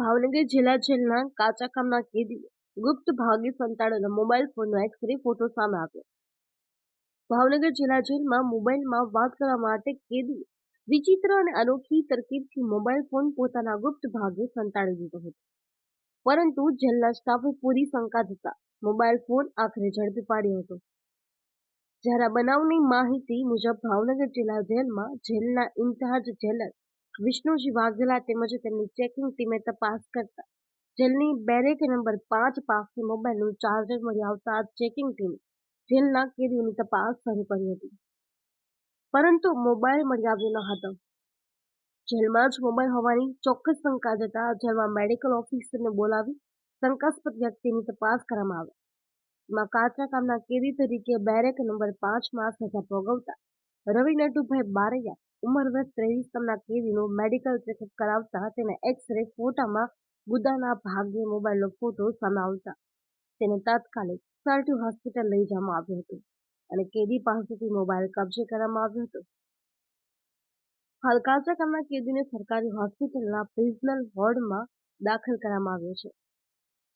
ભાવનગર જિલ્લા જેલના કાચા કામના કેદીએ ગુપ્ત ભાગી સંતાડેલો મોબાઈલ ફોનનો એક્સરે ફોટો સામે આવ્યો. ભાવનગર જિલ્લા જેલમાં મોબાઈલમાં વાત કરવા માટે કેદી વિચિત્ર અને અનોખી તરકીબથી મોબાઈલ ફોન પોતાના ગુપ્ત ભાગે સંતાડી દીધો હતો. પરંતુ જેલના સ્ટાફે પૂરી શંકા થતા મોબાઈલ ફોન આખરે ઝડપી પાડ્યો હતો. જ્યારે બનાવની માહિતી મુજબ ભાવનગર જિલ્લા જેલમાં જેલના ઇન્ચાર્જ જેલર વિષ્ણુજી વાઘેલા તેમજ તેમની ચેકિંગ ટીમે તપાસ કરતા જેલની બેરેક નંબર પાંચ પાસે મોબાઈલનું ચાર્જર મળી આવતા ચેકિંગ ટીમે જેલના કેદીઓની તપાસ શરૂ કરી હતી. પરંતુ મોબાઈલ મળી આવ્યો ન હતો. જેલમાં જ મોબાઈલ હોવાની ચોક્કસ શંકા જતા જેલમાં મેડિકલ ઓફિસરને બોલાવી શંકાસ્પદ વ્યક્તિની તપાસ કરવામાં આવી. એમાં કાચા કામના કેદી તરીકે બેરેક નંબર પાંચમાં સજા ભોગવતા રવિ નટુભાઈ બારૈયા ઉંમર વર્ષ ત્રેવીસ તમના કેદીનું મેડિકલ ચેકઅપ કરાવતા તેના એક્સ-રે ફોટામાં ગુદાના ભાગે મોબાઈલનો ફોટો સામે આવતા. તેને તાત્કાલિક સરટી હોસ્પિટલ લઈ જવામાં આવ્યો હતો અને કેદી પાસેથી મોબાઈલ કબજે કરવામાં આવ્યો હતો. હાલ કામના કેદીને સરકારી હોસ્પિટલના પ્રિઝનલ વોર્ડમાં દાખલ કરવામાં આવ્યો છે.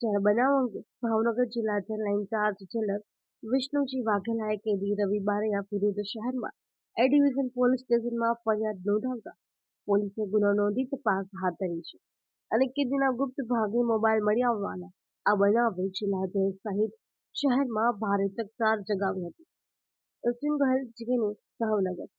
જ્યારે બનાવ અંગે ભાવનગર જિલ્લા જેલના ઇન્ચાર્જ જેલર વિષ્ણુજી વાઘેલાએ કેદી રવિ બારૈયા વિરુદ્ધ શહેરમાં એ ડિવિઝન પોલીસ સ્ટેશનમાં ફરિયાદ નોંધાવતા પોલીસે ગુનો નોંધી તપાસ હાથ ધરી છે અને કેદીના ગુપ્ત ભાગે મોબાઈલ મળી આવવાના આ બનાવે જિલ્લા જેલ સહિત શહેરમાં ભારે ચકચાર જગાવી હતી. અસીમ ગહેલ જીનું ભાવનગર